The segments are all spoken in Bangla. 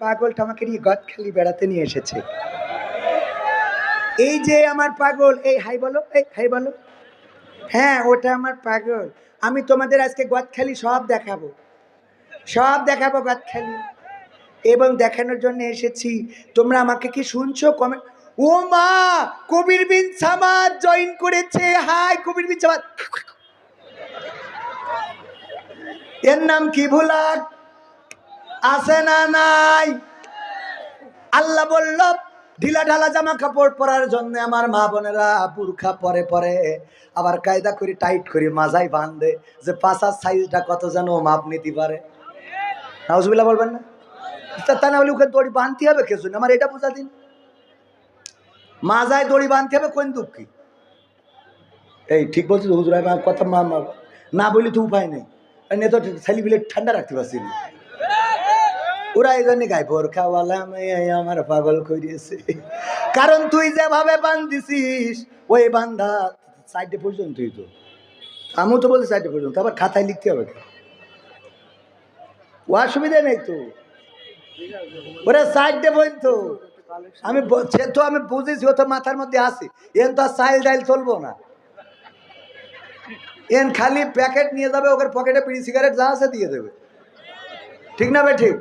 পাগলটা আমাকে নিয়ে গদখালি বেড়াতে নিয়ে এসেছে। এই যে আমার পাগল, এই, হাই বলো, এই, হাই বলো। হ্যাঁ ওটা আমার পাগল। আমি তোমাদের আজকে গদখালি সব দেখাবো। সব দেখাবো গদখালি এবং দেখানোর জন্য এসেছি। তোমরা আমাকে কি শুনছো? কমেন্ট ও মা, কবির বিন সামাদ জয়েন করেছে। হাই, কবির বিন সামাদ। এর নাম কি ভুলাক আছে না নাই? আল্লাহ বলল, ঢিলা ঢালা জামা কাপড় পরার জন্য আমার মা বোনেরা বুরখা পরে পরে আবার কায়দা করে, টাইট করে মাজাই বাঁধে যে পাশার সাইজটা কত যেন মাপ নিতে পারে। নাউজবিল্লা বলবেন না? তা না হলে ওকে দড়ি বাঁধতে হবে কে শুনে আমার এটা বোঝা দিন। মাজায় দড়ি বাঁধতে হবে কোন দুঃখী? এই ঠিক বলছি হুজুর কথা মা না বলি তো উপায় নেই। আর নে তো ছেলে বিলে ঠান্ডা রাখতে পারছি। না গায়ে বোরখাওয়ালা মেয়ে আমার পাগল করিয়েছে। কারণ তুই যেভাবে বান্ধিছিস, ওই বান্ধা সাইডে পর্যন্তই তো। আমিও তো বলছি সাইডে পর্যন্ত আবার খাতায় লিখতে হবে ও অসুবিধা নেই তো। ওরা সাইডে পর্যন্ত। আমি সে তো আমি বুঝেছি, ও তো মাথার মধ্যে আসে এন তো আর সাইল ডাইল চলবো না। এন খালি প্যাকেট নিয়ে যাবে, ওকে পকেটে বিড়ি সিগারেট যা আছে দিয়ে দেবে। ঠিক না ভাই, ঠিক?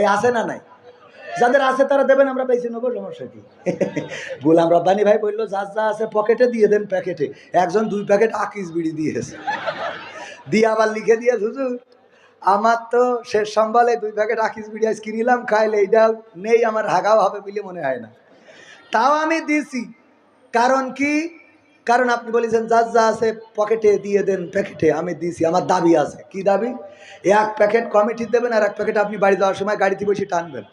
এই আছে না নাই? যাদের আছে তারা দেবেন, আমরা বেশি নেব, সমস্যা কি? গোলাম রব্বানি ভাই বলল যার যা আছে পকেটে দিয়ে দেন প্যাকেটে। একজন দুই প্যাকেট আকিস বিড়ি দিয়েছে। দিয়ে আবার লিখে দিয়ে, হুজুর, আমার তো শেষ সম্বলে দুই প্যাকেট আকিস বিড়ি আজ কিনিলাম খাইলে এইটাও নেই, আমার হাগাও হবে বলে মনে হয় না। তাও আমি দিছি। কারণ কি? কারণ আপনি বলেছেন যার যা আছে পকেটে দিয়ে দেন, প্যাকেটে, আমি দিয়েছি আমার দাবি আছে। কি দাবি? এক প্যাকেট কমিটি দেবেন আর এক প্যাকেট আপনি বাড়ি যাওয়ার সময় গাড়িতে বসে টানবেন।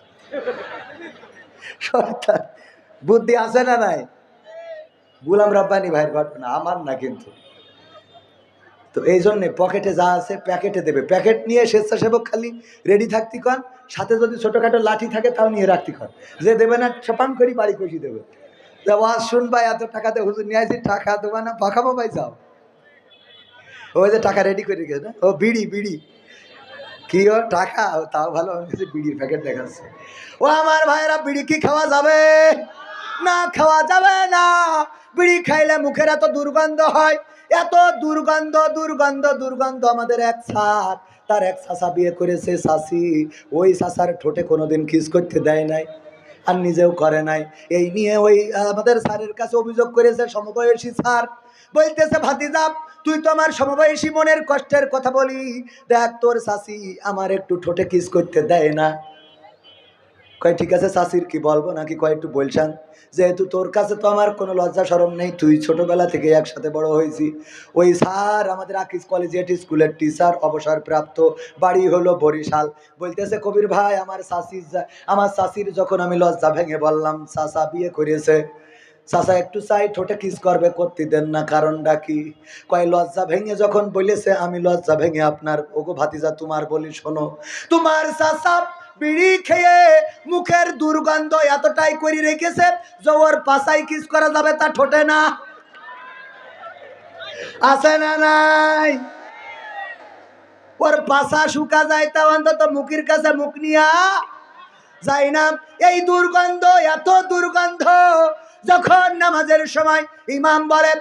সরকার, বুদ্ধি আছে না নাই? গুলাম রব্বানি ভাইয়ের ঘটনা, আমার না কিন্তু। তো এই জন্যে পকেটে যা আছে প্যাকেটে দেবে। প্যাকেট নিয়ে স্বেচ্ছাসেবক খালি রেডি থাকতি কন সাথে যদি ছোটোখাটো লাঠি থাকে তাও নিয়ে রাখতি কন যে দেবে না, ছপাং করি বাড়ি কষি দেবে। তা ওয়াজ শুনবা এত টাকাতে হুজুর নিয়ে আসি, টাকা দেবা না পাখাবো ভাই, যাও। ওই যে টাকা রেডি করে গেছে না? ও, বিড়ি বিড়ি। কি ও, টাকা? তাও ভালো বিড়ির প্যাকেট দেখাচ্ছে। ও, আমার ভাইয়েরা, বিড়ি কি খাওয়া যাবে? না, খাওয়া যাবে না। বিড়ি খাইলে মুখের এত দুর্গন্ধ হয়। এত দুর্গন্ধ দুর্গন্ধ দুর্গন্ধ আমাদের এক সার তার এক সাসা বিয়ে করেছে শাসি ওই সাসার ঠোঁটে কোনোদিন কিস করতে দেয় নাই। আর নিজেও করে নাই। এই নিয়ে ওই আমাদের স্যারের কাছে অভিযোগ করেছে সমবয়সী স্যার। বলতেছে, ভাতিজা, তুই তো আমার সমবয়সী মনের কষ্টের কথা বলি। দেখ তোর শাসি আমার একটু ঠোঁটে কিস করতে দেয় না। কয়, ঠিক আছে শাসির কি বলব? নাকি কয়, একটু বলছেন যেহেতু তোর কাছে তো আমার কোনো লজ্জা সরম নেই, তুই ছোটবেলা থেকে একসাথে বড় হয়েছি। ওই স্যার, আমাদের আকিস কলেজিয়েট স্কুলের টিচার, অবসরপ্রাপ্ত, বাড়ি হলো বরিশাল। বলতেছে, কবির ভাই, আমার যা- আমার শাসির যখন আমি লজ্জা ভেঙে বললাম চাষা বিয়ে করেছে চাষা একটু চাই, ঠোঁটে কিস করবে, করতে দেন না, কারণটা কি? কয়, লজ্জা ভেঙে যখন বলেছে, আমি লজ্জা ভেঙে আপনার, ওগো ভাতিজা, তোমার বলি শোনো। তোমার চাষা বিড়ি খেয়ে মুখের দুর্গন্ধ এতটাই করে রেখেছে যে ওর কিস করা যাবে তা ঠোঁটে না। আছে না নাই? ওর পাশা শুকা যায় তা অন্তত মুখের কাছে মুখ নিয়া যাই না। এই দুর্গন্ধ, এত দুর্গন্ধ, যখন নামাজের সময় ইমাম বলে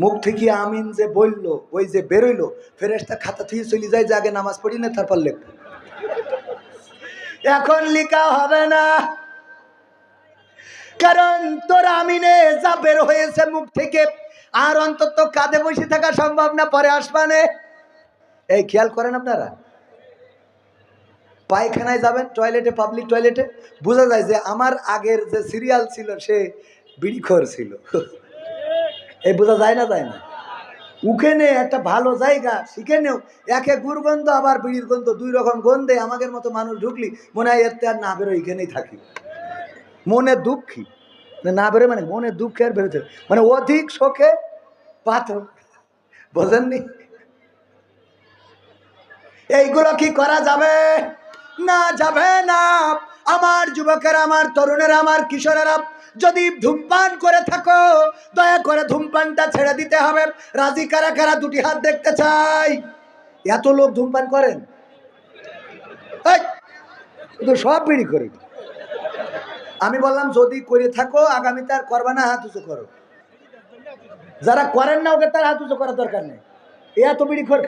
মুখ থেকে আমিন যে বলল ওই যে বেরোইলো ফেরেস্তা খাতা থেকে চলে যায় যে আগে নামাজ পড়ি না, তারপর লেখবো। এখন লিখা হবে না। কারণ তোর আমিনে যা বের হয়েছে মুখ থেকে, আর অন্তত কাঁধে বসে থাকা সম্ভব না, পরে আসবানে এই, খেয়াল করেন আপনারা। পায়খানায় যাবেন, টয়লেটে, পাবলিক টয়লেটে, বোঝা যায় যে আমার আগের যে সিরিয়াল ছিল, সে বিড়িখোর ছিল। এই বোঝা যায় না যায় না? উখেনে একটা ভালো জায়গা সেখানেও একে গুরগন্ধ, আবার বিড়ির গন্ধ, দুই রকম গন্ধে আমাদের মতো মানুষ ঢুকলি, মনে হয় এতে আর না বেরো এখানেই থাকি। মনে দুঃখী। না বেরোয় মানে মনে দুঃখে আর বেরোতে মানে অধিক শোকে পাথর। বোঝেননি? এইগুলো কি করা যাবে? না যাবে না। আমার যুবকেরা আমার তরুণেরা আমার কিশোরেরা যদি ধূমপান করে থাকো দয়া করে ধূমপানটা ছেড়ে দিতে হবে। রাজি কারা কারা দুটি হাত দেখতে চাই? এত লোক ধূমপান করেন? এই, তো সব বিড়ি করে। আমি বললাম যদি করে থাকো আগামীতে আর করবা না হাত উঁচু করো। যারা করেন না ওকে তার হাত উঁচু করার দরকার নেই। এত বিড়ি খোর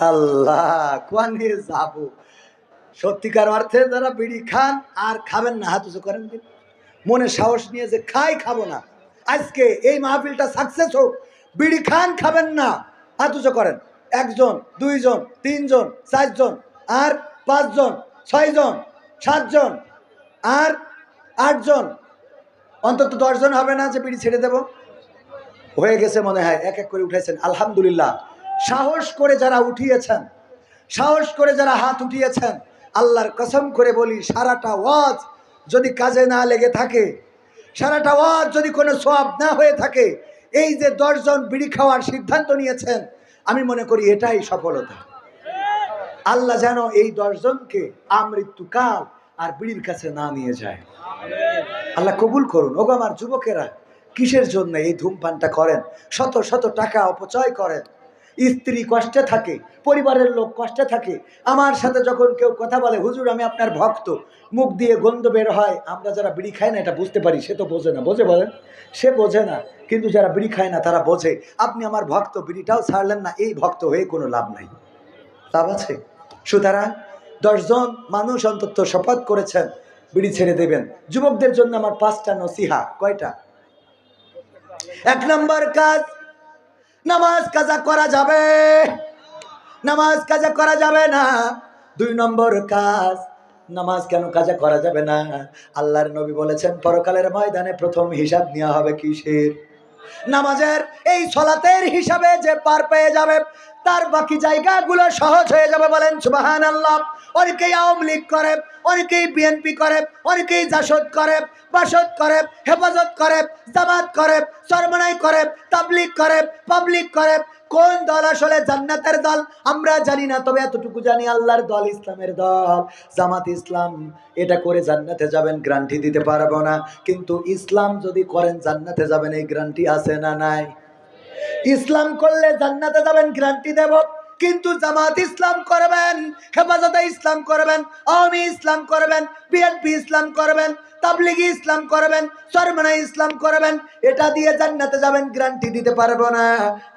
আল্লাহ, কোয়ানে যাব? সত্যিকার অর্থে যারা বিড়ি খান আর খাবেন না, হাত উঁচু করেন মনে সাহস নিয়ে যে খাই, খাব না। আজকে এই মাহফিলটা সাকসেস হোক। বিড়ি খান, খাবেন না, হাত উঁচু করেন। একজন, দুইজন, তিনজন, চারজন, আর পাঁচজন, ছয়জন, সাতজন, আর আটজন। অন্তত দশজন হবে না যে বিড়ি ছেড়ে দেব? হয়ে গেছে মনে হয়, এক এক করে উঠেছেন। আলহামদুলিল্লাহ। সাহস করে যারা উঠিয়েছেন, সাহস করে যারা হাত উঠিয়েছেন, আল্লাহর কসম করে বলি, সারাটা ওয়াজ যদি কাজে না লেগে থাকে, সারাটা ওয়াজ যদি কোনো সব না হয়ে থাকে, এই যে দশজন বিড়ি খাওয়ার সিদ্ধান্ত নিয়েছেন, আমি মনে করি এটাই সফলতা। আল্লাহ যেন এই দশজনকে আমৃত্যুকাল আর বিড়ির কাছে না নিয়ে যায়। আল্লাহ কবুল করুন। ওগো আমার যুবকেরা, কিসের জন্য এই ধূমপানটা করেন? শত শত টাকা অপচয় করেন। স্ত্রী কষ্টে থাকে, পরিবারের লোক কষ্টে থাকে, আমার সাথে যখন কেউ কথা বলে, হুজুর, আমি আপনার ভক্ত। মুখ দিয়ে গন্ধ বের হয়, আমরা যারা বিড়ি খাই না, এটা বুঝতে পারি, সে তো বোঝে না, বোঝে বলেন? সে বোঝে না, কিন্তু যারা বিড়ি খায় না, তারা বোঝে, আপনি আমার ভক্ত, বিড়িটাও ছাড়লেন না, এই ভক্ত হয়ে কোনো লাভ নাই। লাভ আছে? সুতরাং দশজন মানুষ অন্তত শপথ করেছেন, বিড়ি ছেড়ে দেবেন। যুবকদের জন্য আমার পাঁচটা নসিহা, কয়টা? এক নম্বর কাজ নামাজ কাজা করা যাবে। নামাজ কাজা করা যাবে না। দুই নম্বর কাজ, নামাজ কেন কাজা করা যাবে না? আল্লাহর নবী বলেছেন, পরকালের ময়দানে প্রথম হিসাব নেওয়া হবে কিসের? নামাজের এই সলাতের হিসাবে যে পার পেয়ে যাবে, তার বাকি জায়গাগুলো সহজ হয়ে যাবে বলেন সুবাহান আল্লাহ অনেকেই আওয়ামী লীগ করে, অনেকেই বিএনপি করে, অনেকেই জাসদ করে, বাসদ করে, হেফাজত করে, জামাত করে, সরমনাই করে, তাবলিগ করে, পাবলিক করে। কোন দল আসলে জান্নাতের দল? আমরা জানি না, তবে এতটুকু জানি আল্লাহর দল ইসলামের দল। জামাত ইসলাম, এটা করে জান্নাতে যাবেন, গ্যারান্টি দিতে পারব না। কিন্তু ইসলাম যদি করেন, জান্নাতে যাবেন, এই গ্যারান্টি আছে না নাই? ইসলাম করলে জান্নাতে যাবেন, গ্যারান্টি দেব? কিন্তু জামাত ইসলাম করবেন হেফাজতে ইসলাম করবেন আওয়ামী ইসলাম করবেন বিএনপি ইসলাম করবেন তাবলিগি ইসলাম করবেন সরমনা ইসলাম করবেন, এটা দিয়ে জান্নাতে যাবেন, গ্যারান্টি দিতে পারব না।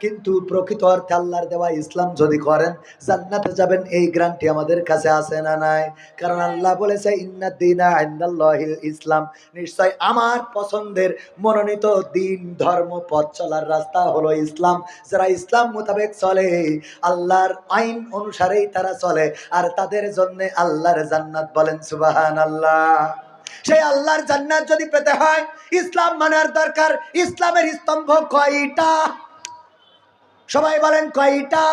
কিন্তু প্রকৃত অর্থে আল্লাহর দেওয়া ইসলাম যদি করেন, জান্নাতে যাবেন, এই গ্যারান্টি আমাদের কাছে আছে না নাই। কারণ আল্লাহ বলেছে ইন্নাদ্দিনা ইনদাল্লাহিল ইসলাম। নিশ্চয় আমার পছন্দের মনোনীত দিন, ধর্ম, পথ চলার রাস্তা হলো ইসলাম। যারা ইসলাম মোতাবেক চলে, আল্লাহর আইন অনুসারেই তারা চলে। আর তাদের জন্য আল্লাহর জান্নাত বলেন সুবাহান আল্লাহ সেই আল্লাহর জান্নাত যদি পেতে হয়, ইসলাম মানার দরকার। ইসলামের স্তম্ভ কয়টা? সবাই বলেন কয়টা?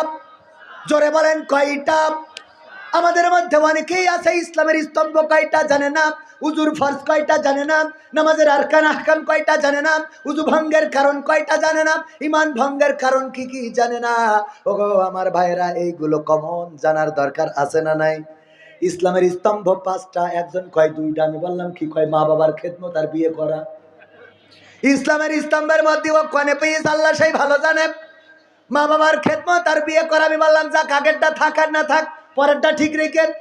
জোরে বলেন কয়টা? আমাদের মধ্যে অনেকেই আছে, ইসলামের স্তম্ভ কয়টা জানে না, উজুর ফরজ কয়টা জানে না, নামাজের আরকান আহকাম কয়টা জানে না, উজু ভঙ্গের কারণ কয়টা জানে না ইমান ভঙ্গের কারণ কি কি জানে না? ওগো, আমার ভাইরা এইগুলো কমন জানার দরকার আছে না নাই? ইসলামের স্তম্ভ পাঁচটা, একজন কয় দুইটা, আমি বললাম কি কয়, মা বাবার খেদমত আর বিয়ে করা। ইসলামের স্তম্ভের মধ্যে ও কনে পেয়েছে, আল্লাহ সেই ভালো জানে। মা বাবার খেদমত আর বিয়ে করা, আমি বললাম, যাক, আগেরটা থাক আর না থাক, পরেরটা ঠিক রেখে।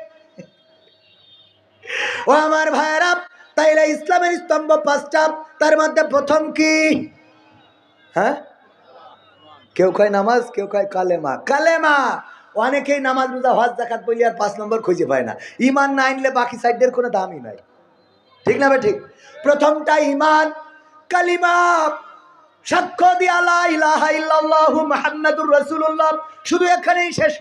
ও আমার ভাইয়েরা, তাইলে ইসলামের স্তম্ভ পাঁচটা, তার মধ্যে প্রথম কি? হ্যাঁ? কেউ কয় নামাজ, কেউ কয় কালেমা। কালেমা! অনেকেই নামাজ রোজা, হজ জাকাত বলি আর পাঁচ নম্বর খুঁজে পায় না। ইমান না আনলে বাকি সাইডের কোনো দামই নাই। ঠিক না ভাই, ঠিক? প্রথমটা ইমান কালিমা সাক্ষ্য দিয়ে শুধু এখানেই শেষ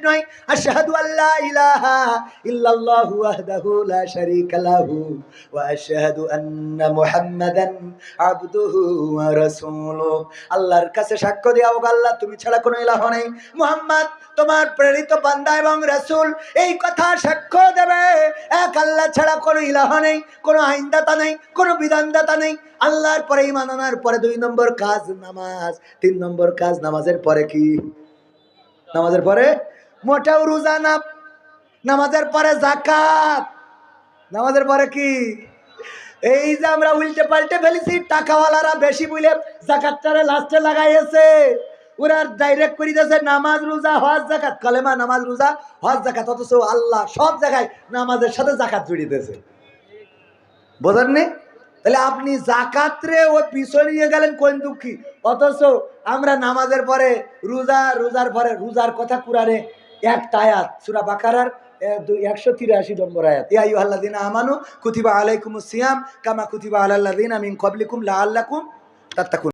আল্লাহর কাছে সাক্ষ্য হোক আল্লাহ, তুমি ছাড়া কোনো ইলাহ নেই। মুহাম্মদ, তোমার প্রেরিত বান্দা এবং রাসূল, এই কথা সাক্ষ্য দেবে। এক আল্লাহ ছাড়া কোনো ইলাহ নেই, কোনো আইনদাতা নেই, কোনো বিধানদাতা নেই। আল্লাহর পরে ইমান আনার পরে দুই নম্বর কাজ নামাজ তিন নম্বর কাজ নামাজের পরে কি? নামাজের পরে মোটাও রোজা না। নামাজের পরে জাকাত নামাজের পরে কি? এই যে আমরা উল্টে পাল্টে ফেলেছি, টাকাওয়ালারা বেশি বুঝলে জাকাতটারে লাস্টে লাগাইছে ওরা ডাইরেক্ট করে দিয়েছে, নামাজ রোজা, হজ জাকাত কলেমা নামাজ রোজা, হজ জাকাত অথচ আল্লাহ সব জায়গায় নামাজের সাথে জাকাত জড়িয়ে দিয়েছে। বোঝেননি? তাহলে আপনি জাকাতরে ও পিছনে নিয়ে গেলেন কোন দুঃখী? অথচ আমরা নামাজের পরে রোজা, রোজার পরে রোজার কথা কুরারে এক টায়াত সুরা বাকারার একশো তিরাশি নম্বর আয়াত। ইয়াই আল্লাদিন আমানু কুতিবা আলাইকুম সিয়াম কামা কুতিবা আলাল্লাদিন আমি কবলিকুম লা আল্লাকুম তাত্তাকুন।